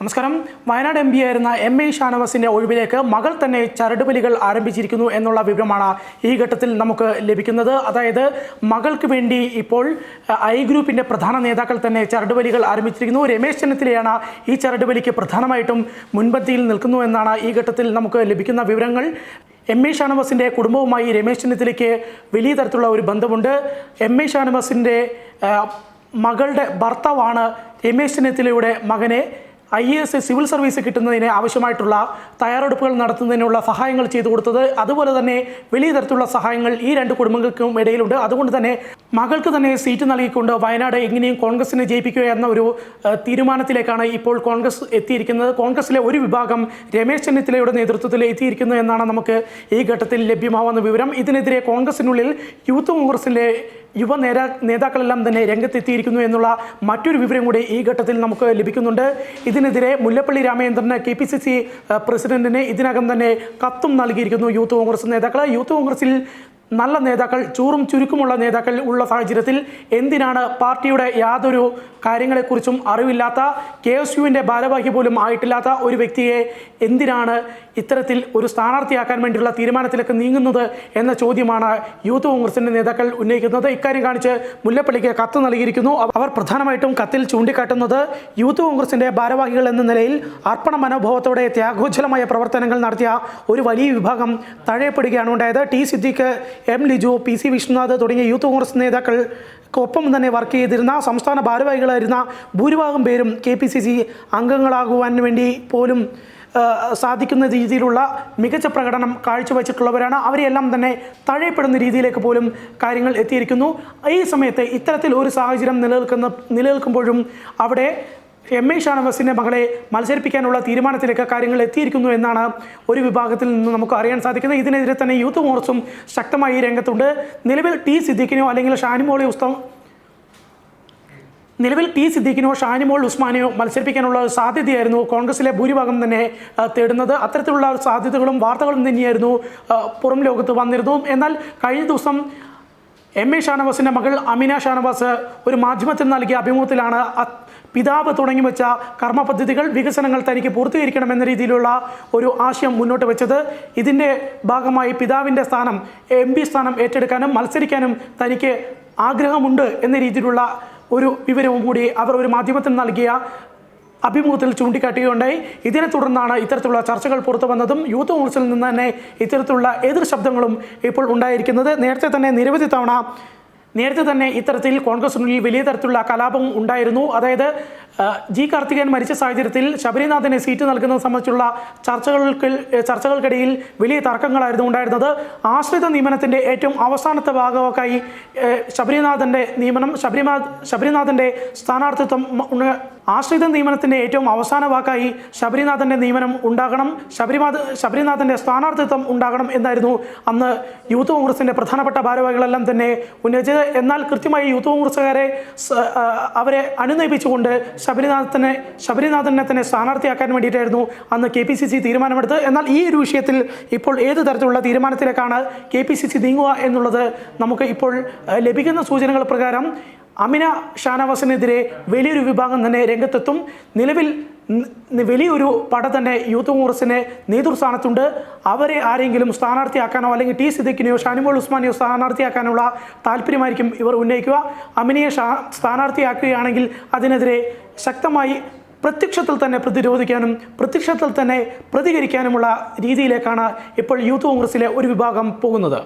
നമസ്കാരം. Wayanad M P ആയിരുന്ന M A ഷാനവാസിന്റെ ഒഴിവിലേക്ക് മകൾ തന്നെ ചരടുപലികൾ ആരംഭിച്ചിരിക്കുന്നു എന്നുള്ള വിവരമാണ് ഈ ഘട്ടത്തിൽ നമുക്ക് ലഭിക്കുന്നത്. അതായത് മകൾക്ക് വേണ്ടി ഇപ്പോൾ ഐ ഗ്രൂപ്പിന്റെ പ്രധാന നേതാക്കൾ തന്നെ ചരടുപലികൾ ആരംഭിച്ചിരിക്കുന്നു. രമേശ് ചെന്നിത്തലയാണ് ഈ ചരടുപലിക്ക് പ്രധാനമായിട്ടും മുൻപന്തിയിൽ നിൽക്കുന്നു എന്നാണ് ഈ ഘട്ടത്തിൽ നമുക്ക് ലഭിക്കുന്ന വിവരങ്ങൾ. എം എ ഷാനവാസിന്റെ കുടുംബവുമായി രമേശ് ചെന്നിത്തലയ്ക്ക് വലിയ തരത്തിലുള്ള ഒരു ബന്ധമുണ്ട്. എം എ ഷാനവാസിന്റെ ആ, മകളുടെ ഭർത്താവാണ് രമേശ് ചെന്നിത്തലയുടെ മകനെ. I A S civil service കിട്ടുന്നതിന് ആവശ്യമായിട്ടുള്ള തയ്യാറെടുപ്പുകൾ നടത്തുന്നതിനുള്ള സഹായങ്ങൾ ചെയ്തു കൊടുത്തത് അതുപോലെ തന്നെ വലിയ തരത്തിലുള്ള സഹായങ്ങൾ ഈ രണ്ട് കുടുംബങ്ങൾക്കും ഇടയിലുണ്ട്. അതുകൊണ്ട് തന്നെ മകൾക്ക് തന്നെ സീറ്റ് നൽകിക്കൊണ്ട് വയനാട് എങ്ങനെയും കോൺഗ്രസിനെ ജയിപ്പിക്കുക എന്ന ഒരു തീരുമാനത്തിലേക്കാണ് ഇപ്പോൾ കോൺഗ്രസ് എത്തിയിരിക്കുന്നത്. കോൺഗ്രസിലെ ഒരു വിഭാഗം രമേശ് ചെന്നിത്തലയുടെ നേതൃത്വത്തിൽ എത്തിയിരിക്കുന്നു എന്നാണ് നമുക്ക് ഈ ഘട്ടത്തിൽ ലഭ്യമാവുന്ന വിവരം. ഇതിനെതിരെ കോൺഗ്രസിനുള്ളിൽ യൂത്ത് കോൺഗ്രസിലെ യുവ നേതാ നേതാക്കളെല്ലാം തന്നെ രംഗത്തെത്തിയിരിക്കുന്നു എന്നുള്ള മറ്റൊരു വിവരം കൂടി ഈ ഘട്ടത്തിൽ നമുക്ക് ലഭിക്കുന്നുണ്ട്. ഇതിനെതിരെ മുല്ലപ്പള്ളി രാമചന്ദ്രന് കെ പി സി സി പ്രസിഡന്റിന് ഇതിനകം തന്നെ കത്തും നൽകിയിരിക്കുന്നു യൂത്ത് കോൺഗ്രസ് നേതാക്കൾ യൂത്ത് കോൺഗ്രസിൽ നല്ല നേതാക്കൾ ചൂറും ചുരുക്കുമുള്ള നേതാക്കൾ ഉള്ള സാഹചര്യത്തിൽ എന്തിനാണ് പാർട്ടിയുടെ യാതൊരു കാര്യങ്ങളെക്കുറിച്ചും അറിവില്ലാത്ത കെ എസ് യുവിന്റെ ഭാരവാഹി പോലും ആയിട്ടില്ലാത്ത ഒരു വ്യക്തിയെ എന്തിനാണ് ഇത്തരത്തിൽ ഒരു സ്ഥാനാർത്ഥിയാക്കാൻ വേണ്ടിയുള്ള തീരുമാനത്തിലേക്ക് നീങ്ങുന്നത് എന്ന ചോദ്യമാണ് യൂത്ത് കോൺഗ്രസിന്റെ നേതാക്കൾ ഉന്നയിക്കുന്നത്. ഇക്കാര്യം കാണിച്ച് മുല്ലപ്പള്ളിക്ക് കത്ത് നൽകിയിരിക്കുന്നു. അവർ പ്രധാനമായിട്ടും കത്തിൽ ചൂണ്ടിക്കാട്ടുന്നത് യൂത്ത് കോൺഗ്രസിന്റെ ഭാരവാഹികൾ എന്ന നിലയിൽ അർപ്പണ മനോഭാവത്തോടെ ത്യാഗോജ്വലമായ പ്രവർത്തനങ്ങൾ നടത്തിയ ഒരു വലിയ വിഭാഗം തഴയപ്പെടുകയാണ് ഉണ്ടായത്. T Siddique M Liju P C Vishwanath തുടങ്ങിയ യൂത്ത് കോൺഗ്രസ് നേതാക്കൾ ഒപ്പം തന്നെ വർക്ക് ചെയ്തിരുന്ന സംസ്ഥാന ഭാരവാഹികളായിരുന്ന ഭൂരിഭാഗം പേരും കെ പി സി സി അംഗങ്ങളാകുവാൻ വേണ്ടി പോലും സാധിക്കുന്ന രീതിയിലുള്ള മികച്ച പ്രകടനം കാഴ്ചവെച്ചിട്ടുള്ളവരാണ്. അവരെല്ലാം തന്നെ തഴയപ്പെടുന്ന രീതിയിലേക്ക് പോലും കാര്യങ്ങൾ എത്തിയിരിക്കുന്നു. ഈ സമയത്ത് ഇത്തരത്തിൽ ഒരു സാഹചര്യം നിലനിൽക്കുന്ന നിലനിൽക്കുമ്പോഴും അവിടെ എം എ ഷാനവാസിന്റെ മകളെ മത്സരിപ്പിക്കാനുള്ള തീരുമാനത്തിലേക്ക് കാര്യങ്ങൾ എത്തിയിരിക്കുന്നു എന്നാണ് ഒരു വിഭാഗത്തിൽ നിന്ന് നമുക്ക് അറിയാൻ സാധിക്കുന്നത്. ഇതിനെതിരെ തന്നെ യൂത്ത് കോൺഗ്രസും ശക്തമായി രംഗത്തുണ്ട്. നിലവിൽ ടി സിദ്ദീഖിനോ അല്ലെങ്കിൽ ഷാനിമോളി ഉസ്തം നിലവിൽ ടി സിദ്ദീഖിനോ ഷാനിമോൾ ഉസ്മാനെയോ മത്സരിപ്പിക്കാനുള്ള സാധ്യതയായിരുന്നു കോൺഗ്രസിലെ ഭൂരിഭാഗം തന്നെ തേടുന്നത്. അത്തരത്തിലുള്ള സാധ്യതകളും വാർത്തകളും തന്നെയായിരുന്നു പുറം ലോകത്ത് വന്നിരുന്നു. എന്നാൽ കഴിഞ്ഞ ദിവസം എം എ ഷാനവാസിന്റെ മകൾ അമിന ഷാനവാസ് ഒരു മാധ്യമത്തിൽ നൽകിയ അഭിമുഖത്തിലാണ് പിതാവ് തുടങ്ങി വെച്ച കർമ്മ പദ്ധതികൾ വികസനങ്ങൾ തനിക്ക് പൂർത്തീകരിക്കണം എന്ന രീതിയിലുള്ള ഒരു ആശയം മുന്നോട്ട് വെച്ചത്. ഇതിന്റെ ഭാഗമായി പിതാവിന്റെ സ്ഥാനം എം സ്ഥാനം ഏറ്റെടുക്കാനും മത്സരിക്കാനും തനിക്ക് ആഗ്രഹമുണ്ട് എന്ന രീതിയിലുള്ള ഒരു വിവരവും കൂടി അവർ ഒരു മാധ്യമത്തിന് നൽകിയ അഭിമുഖത്തിൽ ചൂണ്ടിക്കാട്ടുകയുണ്ടായി ഇതിനെ തുടർന്നാണ് ഇത്തരത്തിലുള്ള ചർച്ചകൾ പുറത്തു വന്നതും യൂത്ത് കോൺഗ്രസിൽ നിന്ന് തന്നെ ഇത്തരത്തിലുള്ള എതിർ ശബ്ദങ്ങളും ഇപ്പോൾ ഉണ്ടായിരിക്കുന്നത്. നേരത്തെ തന്നെ നിരവധി തവണ നേരത്തെ തന്നെ ഇത്തരത്തിൽ കോൺഗ്രസിനുള്ളിൽ വലിയ തരത്തിലുള്ള കലാപം ഉണ്ടായിരുന്നു. അതായത് ജി കാർത്തികേയൻ മരിച്ച സാഹചര്യത്തിൽ ശബരിനാഥിനെ സീറ്റ് നൽകുന്നത് സംബന്ധിച്ചുള്ള ചർച്ചകൾക്ക് ചർച്ചകൾക്കിടയിൽ വലിയ തർക്കങ്ങളായിരുന്നു ഉണ്ടായിരുന്നത്. ആശ്രിത നിയമനത്തിന്റെ ഏറ്റവും അവസാനത്തെ ഭാഗമൊക്കെയായി ശബരിനാഥന്റെ നിയമനം ശബരിമാ ശബരിനാഥന്റെ സ്ഥാനാർത്ഥിത്വം ആശ്രിത നിയമനത്തിന്റെ ഏറ്റവും അവസാന വാക്കായി ശബരിനാഥന്റെ നിയമനം ഉണ്ടാകണം ശബരിനാഥ് ശബരിനാഥന്റെ സ്ഥാനാർത്ഥിത്വം ഉണ്ടാകണം എന്നായിരുന്നു അന്ന് യൂത്ത് കോൺഗ്രസിന്റെ പ്രധാനപ്പെട്ട ഭാരവാഹികളെല്ലാം തന്നെ ഉന്നയിച്ചത്. എന്നാൽ കൃത്യമായി യൂത്ത് കോൺഗ്രസ്സുകാരെ അവരെ അനുനയിപ്പിച്ചുകൊണ്ട് ശബരിനാഥനെ ശബരിനാഥനെ തന്നെ സ്ഥാനാർത്ഥിയാക്കാൻ വേണ്ടിയിട്ടായിരുന്നു അന്ന് കെ പി സി സി തീരുമാനമെടുത്തത് എന്നാൽ ഈ ഒരു വിഷയത്തിൽ ഇപ്പോൾ ഏത് തരത്തിലുള്ള തീരുമാനത്തിലേക്കാണ് കെ പി സി സി നീങ്ങുക എന്നുള്ളത് നമുക്ക് ഇപ്പോൾ ലഭിക്കുന്ന സൂചനകൾ പ്രകാരം അമിന ഷാനവാസിനെതിരെ വലിയൊരു വിഭാഗം തന്നെ രംഗത്തെത്തും. നിലവിൽ വലിയൊരു പട തന്നെ യൂത്ത് കോൺഗ്രസിന് നേതൃസ്ഥാനത്തുണ്ട്. അവരെ ആരെങ്കിലും സ്ഥാനാർത്ഥിയാക്കാനോ അല്ലെങ്കിൽ ടി സിദ്ദിഖിനെയോ ഷാനിമോൾ ഉസ്മാനെയോ സ്ഥാനാർത്ഥിയാക്കാനുള്ള താല്പര്യമായിരിക്കും ഇവർ ഉന്നയിക്കുക. അമിനിയെ സ്ഥാനാർത്ഥിയാക്കുകയാണെങ്കിൽ അതിനെതിരെ ശക്തമായി പ്രത്യക്ഷത്തിൽ തന്നെ പ്രതിരോധിക്കാനും പ്രത്യക്ഷത്തിൽ തന്നെ പ്രതികരിക്കാനുമുള്ള രീതിയിലേക്കാണ് ഇപ്പോൾ യൂത്ത് കോൺഗ്രസിലെ ഒരു വിഭാഗം പോകുന്നത്.